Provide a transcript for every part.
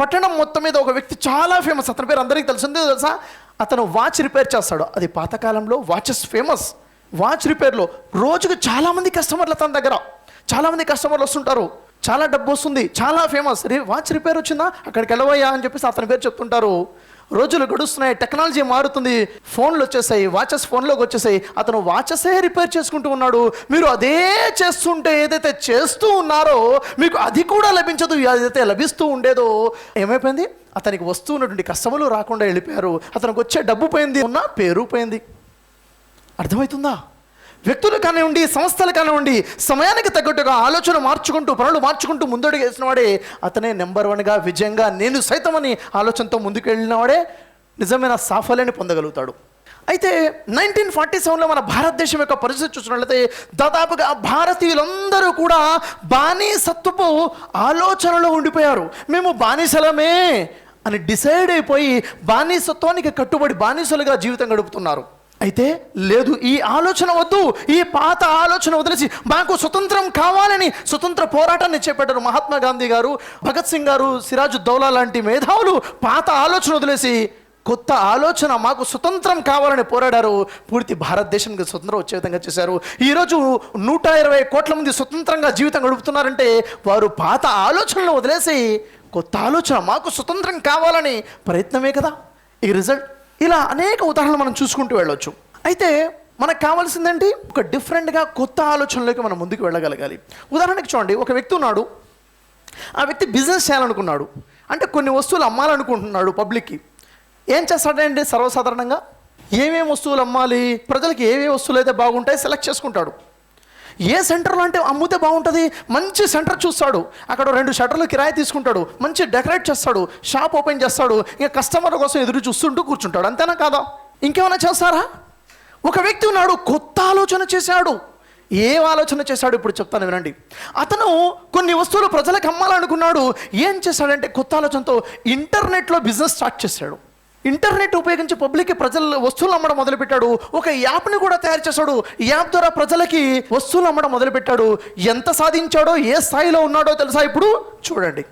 పట్టణం మొత్తం మీద ఒక వ్యక్తి చాలా ఫేమస్ అతని పేరు అందరికీ తెలిసిందే తెలుసా? అతను వాచ్ రిపేర్ చేస్తాడు. అది పాతకాలంలో వాచెస్ ఫేమస్ వాచ్ రిపేర్లో రోజుకు చాలామంది కస్టమర్లు అతని దగ్గర. చాలామంది కస్టమర్లు వస్తుంటారు. చాలా డబ్బు వస్తుంది. చాలా ఫేమస్ రే వాచ్ రిపేర్ వచ్చిందా? అక్కడికి వెళ్ళవయ్యా అని చెప్పేసి అతని పేరు చెప్తుంటారు. రోజులు గడుస్తున్నాయి టెక్నాలజీ మారుతుంది ఫోన్లు వచ్చేసాయి వాచెస్ ఫోన్లోకి వచ్చేసాయి. అతను వాచెసే రిపేర్ చేసుకుంటూ ఉన్నాడు. మీరు అదే చేస్తుంటే ఏదైతే చేస్తూ ఉన్నారో మీకు అది కూడా లభించదు ఏదైతే లభిస్తూ ఉండేదో. ఏమైపోయింది? అతనికి వస్తూ ఉన్నటువంటి కష్టములు రాకుండా వెళ్ళిపోయారు. అతనికి వచ్చే డబ్బు పోయింది ఉన్న పేరు పోయింది. అర్థమవుతుందా? వ్యక్తులు కానివ్వండి సంస్థలు కానివ్వండి సమయానికి తగ్గట్టుగా ఆలోచన మార్చుకుంటూ పనులు మార్చుకుంటూ ముందడుగు వేసిన వాడే అతనే నెంబర్ వన్గా విజయంగా నేను సైతం అని ఆలోచనతో ముందుకు వెళ్ళినవాడే నిజమైన సాఫల్యాన్ని పొందగలుగుతాడు. అయితే నైన్టీన్ ఫార్టీ సెవెన్లో మన భారతదేశం యొక్క పరిస్థితి చూసినట్లయితే దాదాపుగా భారతీయులందరూ కూడా బానిసత్వపు ఆలోచనలో ఉండిపోయారు. మేము బానిసలమే అని డిసైడ్ అయిపోయి బానిసత్వానికి కట్టుబడి బానిసలుగా జీవితం గడుపుతున్నారు. అయితే లేదు ఈ ఆలోచన వద్దు. ఈ పాత ఆలోచన వదిలేసి మాకు స్వతంత్రం కావాలని స్వతంత్ర పోరాటాన్ని చేపట్టారు మహాత్మా గాంధీ గారు భగత్ సింగ్ గారు సిరాజు దౌలా లాంటి మేధావులు పాత ఆలోచన వదిలేసి కొత్త ఆలోచన మాకు స్వతంత్రం కావాలని పోరాడారు. పూర్తి భారతదేశానికి స్వతంత్రం వచ్చే విధంగా చేశారు. ఈరోజు నూట ఇరవై కోట్ల మంది స్వతంత్రంగా జీవితం గడుపుతున్నారంటే వారు పాత ఆలోచనలు వదిలేసి కొత్త ఆలోచన మాకు స్వతంత్రం కావాలని ప్రయత్నమే కదా? ఈ రిజల్ట్? ఇలా అనేక ఉదాహరణలు మనం చూసుకుంటూ వెళ్ళొచ్చు. అయితే మనకు కావాల్సిందేంటి? ఒక డిఫరెంట్గా కొత్త ఆలోచనలోకి మనం ముందుకు వెళ్ళగలగాలి. ఉదాహరణకి చూడండి ఒక వ్యక్తి ఉన్నాడు. ఆ వ్యక్తి బిజినెస్ చేయాలనుకున్నాడు. అంటే కొన్ని వస్తువులు అమ్మాలనుకుంటున్నాడు పబ్లిక్కి ఏం చేస్తాడండి? సర్వసాధారణంగా ఏమేమి వస్తువులు అమ్మాలి? ప్రజలకి ఏమేమి వస్తువులు అయితే బాగుంటాయి? సెలెక్ట్ చేసుకుంటాడు. ఏ సెంటర్లో అంటే అమ్మితే బాగుంటుంది? మంచి సెంటర్ చూస్తాడు. అక్కడ రెండు షట్టర్లు కిరాయి తీసుకుంటాడు. మంచి డెకరేట్ చేస్తాడు. షాప్ ఓపెన్ చేస్తాడు. ఇంకా కస్టమర్ల కోసం ఎదురు చూస్తుంటూ కూర్చుంటాడు. అంతేనా కాదా? ఇంకేమైనా చేస్తారా? ఒక వ్యక్తి ఉన్నాడు కొత్త ఆలోచన చేశాడు. ఏ ఆలోచన చేశాడు? ఇప్పుడు చెప్తాను వినండి. అతను కొన్ని వస్తువులు ప్రజలకు అమ్మాలనుకున్నాడు. ఏం చేశాడంటే కొత్త ఆలోచనతో ఇంటర్నెట్లో బిజినెస్ స్టార్ట్ చేశాడు. ఇంటర్నెట్ ఉపయోగించి పబ్లిక్కి ప్రజలు వస్తువులు అమ్మడం మొదలుపెట్టాడు. ఒక యాప్ని కూడా తయారు చేశాడు. ఈ యాప్ ద్వారా ప్రజలకి వస్తువులు అమ్మడం మొదలుపెట్టాడు. ఎంత సాధించాడో ఏ స్థాయిలో ఉన్నాడో తెలుసా ఇప్పుడు? చూడండి.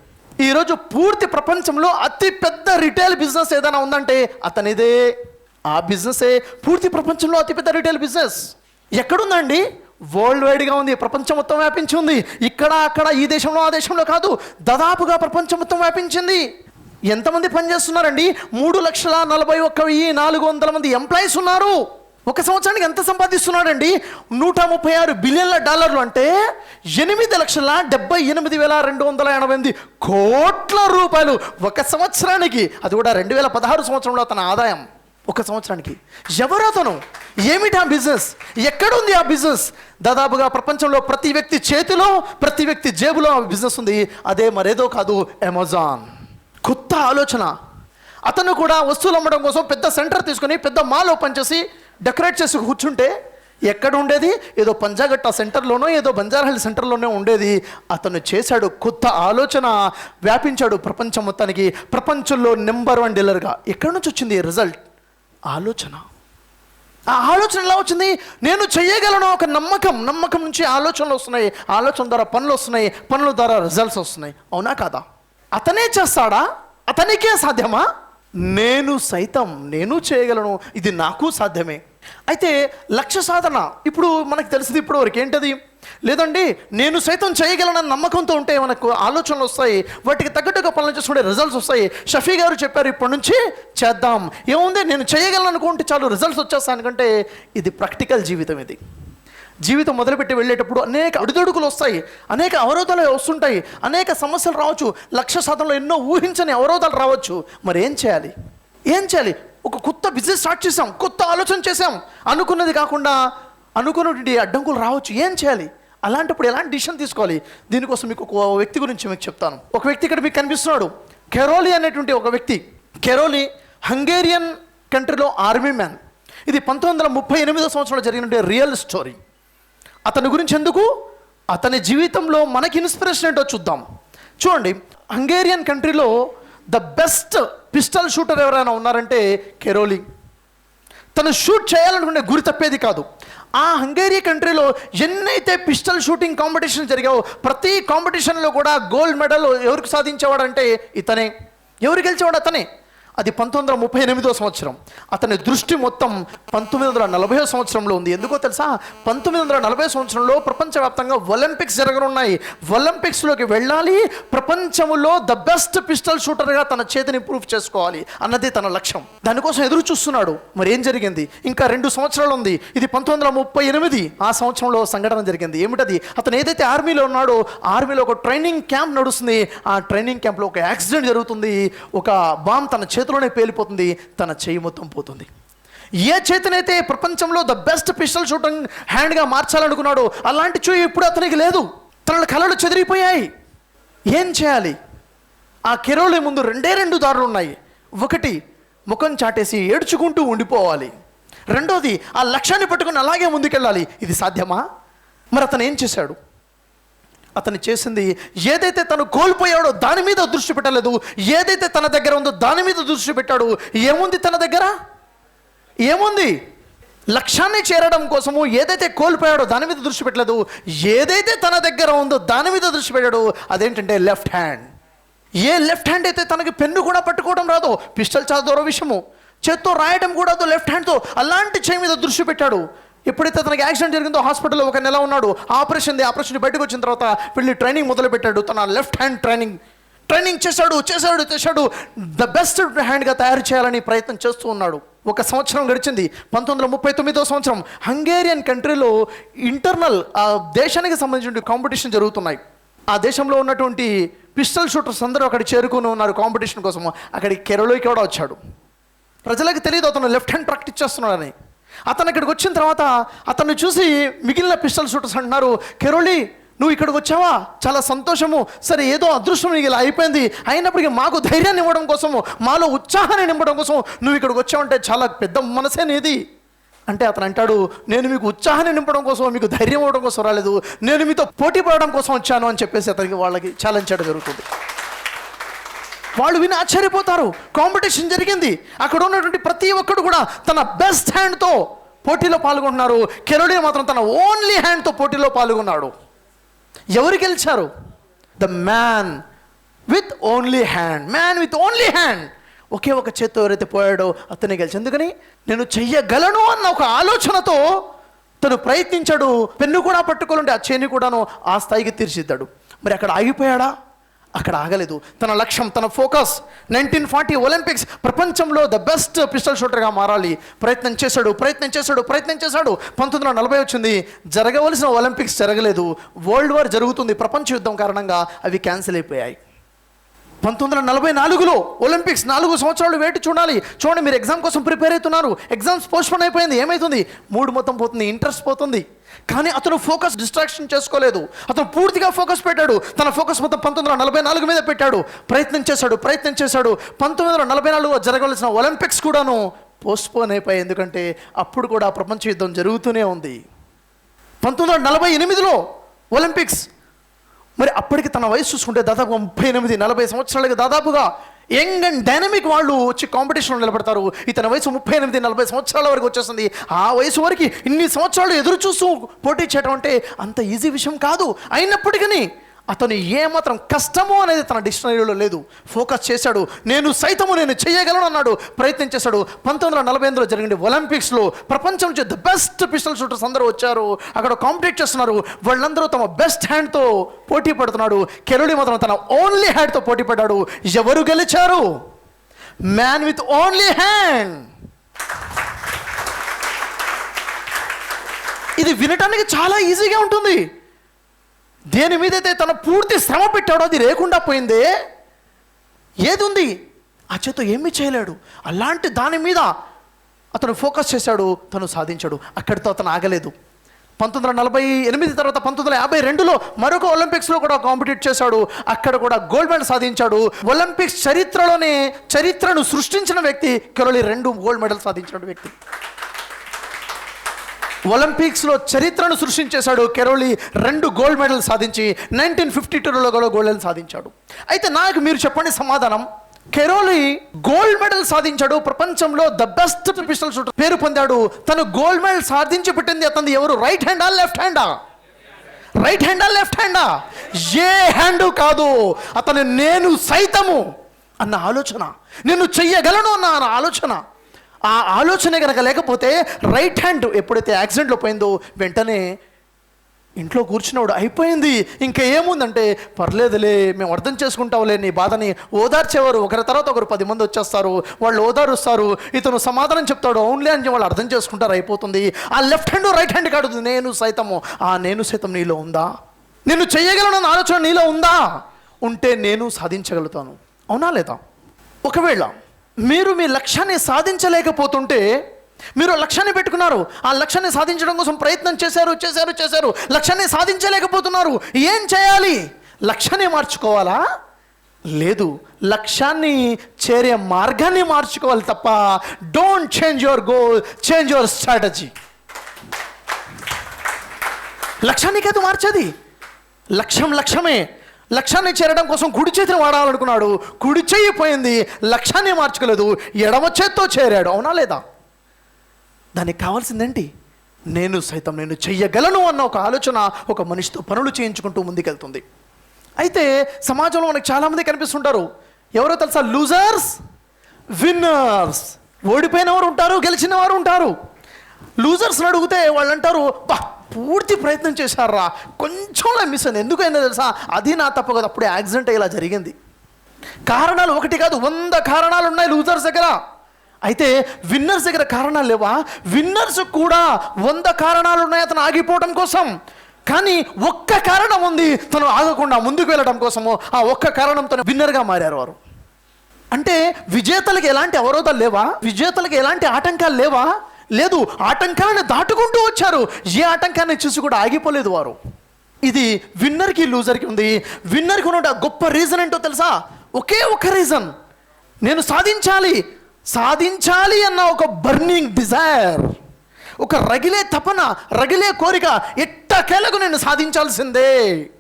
ఈరోజు పూర్తి ప్రపంచంలో అతి పెద్ద రిటైల్ బిజినెస్ ఏదైనా ఉందంటే అతనిదే. ఆ బిజినెసే పూర్తి ప్రపంచంలో అతిపెద్ద రిటైల్ బిజినెస్. ఎక్కడుందండి? వరల్డ్ వైడ్గా ఉంది. ప్రపంచం మొత్తం వ్యాపించి ఉంది ఇక్కడ అక్కడ ఈ దేశంలో ఆ దేశంలో కాదు. దాదాపుగా ప్రపంచం మొత్తం వ్యాపించింది. ఎంతమంది పనిచేస్తున్నారండి మూడు లక్షల నలభై ఒక్క వెయ్యి నాలుగు వందల మంది ఎంప్లాయీస్ ఉన్నారు. ఒక సంవత్సరానికి ఎంత సంపాదిస్తున్నాడండి? నూట ముప్పై ఆరు బిలియన్ల డాలర్లు అంటే ఎనిమిది లక్షల డెబ్బై ఎనిమిది వేల రెండు వందల ఎనభై ఎనిమిది కోట్ల రూపాయలు. ఒక సంవత్సరానికి అది కూడా రెండు వేల పదహారు సంవత్సరంలో తన ఆదాయం. ఒక సంవత్సరానికి. ఎవరు అతను? ఏమిటి ఆ బిజినెస్? ఎక్కడుంది ఆ బిజినెస్? దాదాపుగా ప్రపంచంలో ప్రతి వ్యక్తి చేతిలో ప్రతి వ్యక్తి జేబులో ఆ బిజినెస్ ఉంది. అదే మరేదో కాదు అమెజాన్. కొత్త ఆలోచన. అతను కూడా వస్తువులు అమ్మడం కోసం పెద్ద సెంటర్ తీసుకొని పెద్ద మాల్ ఓపెన్ చేసి డెకరేట్ చేసి కూర్చుంటే ఎక్కడ ఉండేది? ఏదో పంజాగట్ట సెంటర్లోనో ఏదో బంజారాహిల్ సెంటర్లోనే ఉండేది. అతను చేశాడు కొత్త ఆలోచన వ్యాపించాడు ప్రపంచం మొత్తానికి. ప్రపంచంలో నెంబర్ వన్ డీలర్గా ఎక్కడి నుంచి వచ్చింది రిజల్ట్ ఆలోచన. ఆ ఆలోచన ఎలా వచ్చింది? నేను చేయగలను ఒక నమ్మకం. నమ్మకం నుంచి ఆలోచనలు వస్తున్నాయి. ఆలోచన ద్వారా పనులు వస్తున్నాయి. పనుల ద్వారా రిజల్ట్స్ వస్తున్నాయి. అవునా కాదా? అతనే చేస్తాడా? అతనికే సాధ్యమా? నేను సైతం నేను చేయగలను ఇది నాకు సాధ్యమే. అయితే లక్ష్య సాధన ఇప్పుడు మనకు తెలిసింది ఇప్పుడు వరకు ఏంటది? లేదండి నేను సైతం చేయగలనన్న నమ్మకంతో ఉంటే మనకు ఆలోచనలు వస్తాయి వాటికి తగ్గట్టుగా పనులు చేసుకుంటే రిజల్ట్స్ వస్తాయి. షఫీ గారు చెప్పారు ఇప్పటి నుంచి చేద్దాం. ఏముంది నేను చేయగలను అనుకుంటే చాలు రిజల్ట్స్ వచ్చేస్తానుకంటే ఇది ప్రాక్టికల్ జీవితం ఇది. జీవితం మొదలుపెట్టి వెళ్ళేటప్పుడు అనేక అడుదడుగులు వస్తాయి అనేక అవరోధాలు వస్తుంటాయి అనేక సమస్యలు రావచ్చు లక్ష శాతంలో ఎన్నో ఊహించని అవరోధాలు రావచ్చు. మరి ఏం చేయాలి? ఏం చేయాలి? ఒక కొత్త బిజినెస్ స్టార్ట్ చేసాం కొత్త ఆలోచన చేసాం అనుకున్నది కాకుండా అనుకున్నటువంటి అడ్డంకులు రావచ్చు. ఏం చేయాలి? అలాంటప్పుడు ఎలాంటి డిసిషన్ తీసుకోవాలి? దీనికోసం మీకు ఒక వ్యక్తి గురించి మీకు చెప్తాను. ఒక వ్యక్తి ఇక్కడ మీకు కనిపిస్తున్నాడు. కెరోలి అనేటువంటి ఒక వ్యక్తి. కెరోలి హంగేరియన్ కంట్రీలో ఆర్మీ మ్యాన్. ఇది పంతొమ్మిది వందల ముప్పై ఎనిమిదో సంవత్సరంలో జరిగినటువంటి రియల్ స్టోరీ. అతని గురించి ఎందుకు? అతని జీవితంలో మనకి ఇన్స్పిరేషన్ ఏంటో చూద్దాం. చూడండి హంగేరియన్ కంట్రీలో ద బెస్ట్ పిస్టల్ షూటర్ ఎవరైనా ఉన్నారంటే కెరోలి తను షూట్ చేయాలనుకునే గురి తప్పేది కాదు. ఆ హంగేరీ కంట్రీలో ఎన్నైతే పిస్టల్ షూటింగ్ కాంపిటీషన్ జరిగావో ప్రతి కాంపిటీషన్లో కూడా గోల్డ్ మెడల్ ఎవరికి సాధించేవాడంటే ఇతనే. ఎవరు గెలిచేవాడు అతనే? అది పంతొమ్మిది వందల ముప్పై ఎనిమిదో సంవత్సరం. అతని దృష్టి మొత్తం పంతొమ్మిది వందల నలభై సంవత్సరంలో ఉంది. ఎందుకో తెలుసా? పంతొమ్మిది వందల నలభై సంవత్సరంలో ప్రపంచవ్యాప్తంగా ఒలింపిక్స్ జరగనున్నాయి. ఒలింపిక్స్లోకి వెళ్ళాలి ప్రపంచంలో ద బెస్ట్ పిస్టల్ షూటర్గా తన చేతిని ప్రూఫ్ చేసుకోవాలి అన్నది తన లక్ష్యం. దానికోసం ఎదురు చూస్తున్నాడు. మరి ఏం జరిగింది? ఇంకా రెండు సంవత్సరాలు ఉంది. ఇది పంతొమ్మిది వందల ముప్పై ఎనిమిది ఆ సంవత్సరంలో సంఘటన జరిగింది. ఏమిటది? అతను ఏదైతే ఆర్మీలో ఉన్నాడో ఆర్మీలో ఒక ట్రైనింగ్ క్యాంప్ నడుస్తుంది. ఆ ట్రైనింగ్ క్యాంప్లో ఒక యాక్సిడెంట్ జరుగుతుంది. ఒక బాంబ్ తన చేతి చేతిలోనే పేలిపోతుంది తన చేయి మొత్తం పోతుంది. ఏ చేతినైతే ప్రపంచంలో ద బెస్ట్ పిస్టల్ షూటింగ్ హ్యాండ్గా మార్చాలనుకున్నాడో అలాంటి చూయి ఇప్పుడు అతనికి లేదు. తన కళలు చెదిరిపోయాయి. ఏం చేయాలి? ఆ కెరోలి ముందు రెండే రెండు దారులు ఉన్నాయి. ఒకటి ముఖం చాటేసి ఏడ్చుకుంటూ ఉండిపోవాలి. రెండోది ఆ లక్ష్యాన్ని పట్టుకుని అలాగే ముందుకెళ్ళాలి. ఇది సాధ్యమా? మరి అతను ఏం చేశాడు? అతను చేసింది ఏదైతే తను కోల్పోయాడో దాని మీద దృష్టి పెట్టలేదు. ఏదైతే తన దగ్గర ఉందో దాని మీద దృష్టి పెట్టాడు. ఏముంది తన దగ్గర? ఏముంది? లక్ష్యాన్ని చేరడం కోసము ఏదైతే కోల్పోయాడో దాని మీద దృష్టి పెట్టలేదు. ఏదైతే తన దగ్గర ఉందో దాని మీద దృష్టి పెట్టాడు. అదేంటంటే లెఫ్ట్ హ్యాండ్. ఏ లెఫ్ట్ హ్యాండ్ అయితే తనకి పెన్ను కూడా పట్టుకోవడం రాదు పిస్టల్ చాలా దూరం విషయము. చేత్తో రాయడం కూడా లెఫ్ట్ హ్యాండ్తో అలాంటి చేయి మీద దృష్టి పెట్టాడు. ఎప్పుడైతే తనకి యాక్సిడెంట్ జరిగిందో హాస్పిటల్లో ఒక నెల ఉన్నాడు ఆపరేషన్ ఆపరేషన్ బయటకు వచ్చిన తర్వాత వెళ్ళి ట్రైనింగ్ మొదలుపెట్టాడు. తన లెఫ్ట్ హ్యాండ్ ట్రైనింగ్ ట్రైనింగ్ చేశాడు చేశాడు చేశాడు. ద బెస్ట్ హ్యాండ్గా తయారు చేయాలని ప్రయత్నం చేస్తూ ఉన్నాడు. ఒక సంవత్సరం గడిచింది. పంతొమ్మిది వందల ముప్పై తొమ్మిదో సంవత్సరం హంగేరియన్ కంట్రీలో ఇంటర్నల్ ఆ దేశానికి సంబంధించిన కాంపిటీషన్ జరుగుతున్నాయి. ఆ దేశంలో ఉన్నటువంటి పిస్టల్ షూటర్స్ అందరూ అక్కడ చేరుకుని ఉన్నారు కాంపిటీషన్ కోసం అక్కడికి కేరళకి కూడా వచ్చాడు. ప్రజలకు తెలియదు అతను లెఫ్ట్ హ్యాండ్ ప్రాక్టీస్ చేస్తున్నాడని. అతను ఇక్కడికి వచ్చిన తర్వాత అతన్ని చూసి మిగిలిన పిస్టల్ షూటర్స్ అంటున్నారు కెరోళి నువ్వు ఇక్కడికి వచ్చావా? చాలా సంతోషము. సరే ఏదో అదృష్టం నీకు ఇలా అయిపోయింది. అయినప్పటికీ మాకు ధైర్యాన్ని ఇవ్వడం కోసము మాలో ఉత్సాహాన్ని నింపడం కోసం నువ్వు ఇక్కడికి వచ్చావంటే చాలా పెద్ద మనసే నీది. అంటే అతను అంటాడు నేను మీకు ఉత్సాహాన్ని నింపడం కోసం మీకు ధైర్యం ఇవ్వడం కోసం రాలేదు. నేను మీతో పోటీ పడడం కోసం వచ్చాను అని చెప్పేసి అతనికి వాళ్ళకి ఛాలెంజ్ చేయడం జరుగుతుంది. వాళ్ళు విని ఆశ్చర్యపోతారు. కాంపిటీషన్ జరిగింది. అక్కడ ఉన్నటువంటి ప్రతి ఒక్కడు కూడా తన బెస్ట్ హ్యాండ్తో పోటీలో పాల్గొంటున్నారు. కెరోడియా మాత్రం తన ఓన్లీ హ్యాండ్తో పోటీలో పాల్గొన్నాడు. ఎవరు గెలిచారు? The man with only hand man with only hand ఒకే ఒక చేత్తో ఎవరైతే పోయాడో అతనే గెలిచి ఎందుకని? నేను చెయ్యగలను అన్న ఒక ఆలోచనతో తను ప్రయత్నించాడు. పెన్ను కూడా పట్టుకోవాలంటే ఆ చేని కూడాను ఆ స్థాయికి తీర్చిద్దాడు మరి అక్కడ ఆగిపోయాడా? అక్కడ ఆగలేదు. తన లక్ష్యం తన ఫోకస్. నైన్టీన్ ఫార్టీ ఒలింపిక్స్ ప్రపంచంలో ద బెస్ట్ పిస్టల్ షూటర్గా మారాలి. ప్రయత్నం చేశాడు ప్రయత్నం చేశాడు ప్రయత్నం చేశాడు. పంతొమ్మిది వందల నలభై వచ్చింది. జరగవలసిన ఒలింపిక్స్ జరగలేదు. వరల్డ్ వార్ జరుగుతుంది. ప్రపంచ యుద్ధం కారణంగా అవి క్యాన్సిల్ అయిపోయాయి. పంతొమ్మిది వందల నలభై నాలుగులో ఒలింపిక్స్ నాలుగు సంవత్సరాలు వేటి చూడాలి. చూడండి మీరు ఎగ్జామ్ కోసం ప్రిపేర్ అవుతున్నారు. ఎగ్జామ్స్ పోస్ట్పోన్ అయిపోయింది. ఏమైతుంది? మూడు మొత్తం పోతుంది ఇంట్రెస్ట్ పోతుంది. కానీ అతను ఫోకస్ డిస్ట్రాక్షన్ చేసుకోలేదు. అతను పూర్తిగా ఫోకస్ పెట్టాడు. తన ఫోకస్ మొత్తం పంతొమ్మిది వందల నలభై నాలుగు మీద పెట్టాడు. ప్రయత్నం చేశాడు ప్రయత్నం చేశాడు. పంతొమ్మిది వందల నలభై నాలుగులో జరగవలసిన ఒలింపిక్స్ కూడాను పోస్ట్పోన్ అయిపోయాయి. ఎందుకంటే అప్పుడు కూడా ప్రపంచ యుద్ధం జరుగుతూనే ఉంది. పంతొమ్మిది వందల నలభై ఎనిమిదిలో ఒలింపిక్స్ మరి అప్పటికి తన వయసు చూసుకుంటే దాదాపు ముప్పై ఎనిమిది నలభై సంవత్సరాలకి దాదాపుగా యంగ్ అండ్ డైనమిక్ వాళ్ళు వచ్చి కాంపిటీషన్లో నిలబడతారు. ఇతని వయసు ముప్పై ఎనిమిది నలభై సంవత్సరాల వరకు వచ్చేస్తుంది. ఆ వయసు వరకు ఇన్ని సంవత్సరాలు ఎదురు చూస్తూ పోటీ చేయడం అంటే అంత ఈజీ విషయం కాదు. అయినప్పటికీ అతను ఏమాత్రం కష్టము అనేది తన డిక్షనరీలో లేదు. ఫోకస్ చేశాడు. నేను సైతము నేను చేయగలను అన్నాడు. ప్రయత్నం చేశాడు. పంతొమ్మిది వందల నలభై ఎనిమిదిలో జరిగిన ఒలింపిక్స్లో ప్రపంచం నుంచి ద బెస్ట్ పిస్టల్ షూటర్స్ అందరూ వచ్చారు. అక్కడ కాంపిటీట్ చేస్తున్నారు. వాళ్ళందరూ తమ బెస్ట్ హ్యాండ్తో పోటీ పడుతున్నాడు. కెరోలి మాత్రం తన ఓన్లీ హ్యాండ్తో పోటీ పడ్డాడు. ఎవరు గెలిచారు? మ్యాన్ విత్ ఓన్లీ హ్యాండ్ ఇది వినటానికి చాలా ఈజీగా ఉంటుంది. దేని మీదైతే తన పూర్తి శ్రమ పెట్టాడో అది లేకుండా పోయిందే? ఏది ఉంది ఆ చేత ఏమీ చేయలేడు. అలాంటి దాని మీద అతను ఫోకస్ చేశాడు తను సాధించాడు. అక్కడితో అతను ఆగలేదు. పంతొమ్మిది వందల నలభై ఎనిమిది తర్వాత పంతొమ్మిది వందల యాభై రెండులో మరొక ఒలింపిక్స్లో కూడా కాంపిటీట్ చేశాడు. అక్కడ కూడా గోల్డ్ మెడల్ సాధించాడు. ఒలింపిక్స్ చరిత్రలోనే చరిత్రను సృష్టించిన వ్యక్తి కెరోలి రెండు గోల్డ్ మెడల్ సాధించిన వ్యక్తి. ఒలింపిక్స్లో చరిత్రను సృష్టించేశాడు కెరోలి రెండు గోల్డ్ మెడల్ సాధించి నైన్టీన్ ఫిఫ్టీ టూలో కూడా గోల్డ్ మెడల్ సాధించాడు. అయితే నాకు మీరు చెప్పండి సమాధానం. కెరోలి గోల్డ్ మెడల్ సాధించాడు ప్రపంచంలో ద బెస్ట్ పిస్టల్ షూటర్ పేరు పొందాడు. తను గోల్డ్ మెడల్ సాధించి పెట్టింది అతను ఎవరు? రైట్ హ్యాండా లెఫ్ట్ హ్యాండా రైట్ హ్యాండా లెఫ్ట్ హ్యాండా ఏ హ్యాండు కాదు. అతను నేను సైతము అన్న ఆలోచన. నేను చెయ్యగలను అన్న ఆలోచన. ఆ ఆలోచన కనుక లేకపోతే రైట్ హ్యాండ్ ఎప్పుడైతే యాక్సిడెంట్లో పోయిందో వెంటనే ఇంట్లో కూర్చున్నాడు అయిపోయింది. ఇంకా ఏముందంటే పర్లేదులే మేము అర్థం చేసుకుంటావులే నీ బాధని ఓదార్చేవారు. ఒకరి తర్వాత ఒకరు పది మంది వచ్చేస్తారు. వాళ్ళు ఓదారుస్తారు. ఇతను సమాధానం చెప్తాడు. అవునులే అని వాళ్ళు అర్థం చేసుకుంటారు అయిపోతుంది. ఆ లెఫ్ట్ హ్యాండ్ రైట్ హ్యాండ్ కాదు నేను సైతము. ఆ నేను సైతం నీలో ఉందా? నేను చేయగలను ఆలోచన నీలో ఉందా? ఉంటే నేను సాధించగలుగుతాను. అవునా లేదా? ఒకవేళ మీరు మీ లక్ష్యాన్ని సాధించలేకపోతుంటే మీరు లక్ష్యాన్ని పెట్టుకున్నారు. ఆ లక్ష్యాన్ని సాధించడం కోసం ప్రయత్నం చేశారు చేశారు చేశారు. లక్ష్యాన్ని సాధించలేకపోతున్నారు. ఏం చేయాలి? లక్ష్యాన్ని మార్చుకోవాలా? లేదు. లక్ష్యాన్ని చేరే మార్గాన్ని మార్చుకోవాలి తప్ప don't change your goal change your strategy లక్ష్యాన్ని కాదు మార్చేది. లక్ష్యం లక్ష్యమే. లక్ష్యాన్ని చేరడం కోసం కుడి చేతిని వాడాలనుకున్నాడు. కుడి చేయి పోయింది. లక్ష్యాన్ని మార్చుకోలేదు ఎడమ చేత్తో చేరాడు. అవునా లేదా? దానికి కావాల్సిందేంటి? నేను సైతం నేను చెయ్యగలను అన్న ఒక ఆలోచన ఒక మనిషితో పనులు చేయించుకుంటూ ముందుకెళ్తుంది. అయితే సమాజంలో మనకు చాలామంది కనిపిస్తుంటారు. ఎవరో తెలుసా? లూజర్స్ విన్నర్స్ ఓడిపోయిన వారు ఉంటారు గెలిచిన వారు ఉంటారు. లూజర్స్ని అడిగితే వాళ్ళు అంటారు బా పూర్తి ప్రయత్నం చేశారా? కొంచెంలా మిస్ అయింది. ఎందుకైనా తెలుసా? అది నా తప్పు కదా. అప్పుడే యాక్సిడెంట్ అయ్యేలా జరిగింది. కారణాలు ఒకటి కాదు. వంద కారణాలు ఉన్నాయి లూజర్స్ దగ్గర. అయితే విన్నర్స్ దగ్గర కారణాలు లేవా? విన్నర్స్ కూడా వంద కారణాలు ఉన్నాయి అతను ఆగిపోవడం కోసం. కానీ ఒక్క కారణం ఉంది. తను ఆగకుండా ముందుకు వెళ్ళడం కోసము ఆ ఒక్క కారణంతో విన్నర్గా మారారు వారు. అంటే విజేతలకు ఎలాంటి అవరోధాలు లేవా? విజేతలకు ఎలాంటి ఆటంకాలు లేవా? లేదు ఆటంకాలను దాటుకుంటూ వచ్చారు. ఏ ఆటంకాన్ని చూసి కూడా ఆగిపోలేదు వారు. ఇది విన్నర్కి లూజర్కి ఉంది. విన్నర్కి ఉన్న గొప్ప రీజన్ ఏంటో తెలుసా? ఒకే ఒక రీజన్ నేను సాధించాలి సాధించాలి అన్న ఒక బర్నింగ్ డిజైర్ ఒక రగిలే తపన రగిలే కోరిక ఎట్టకేలకు నేను సాధించాల్సిందే.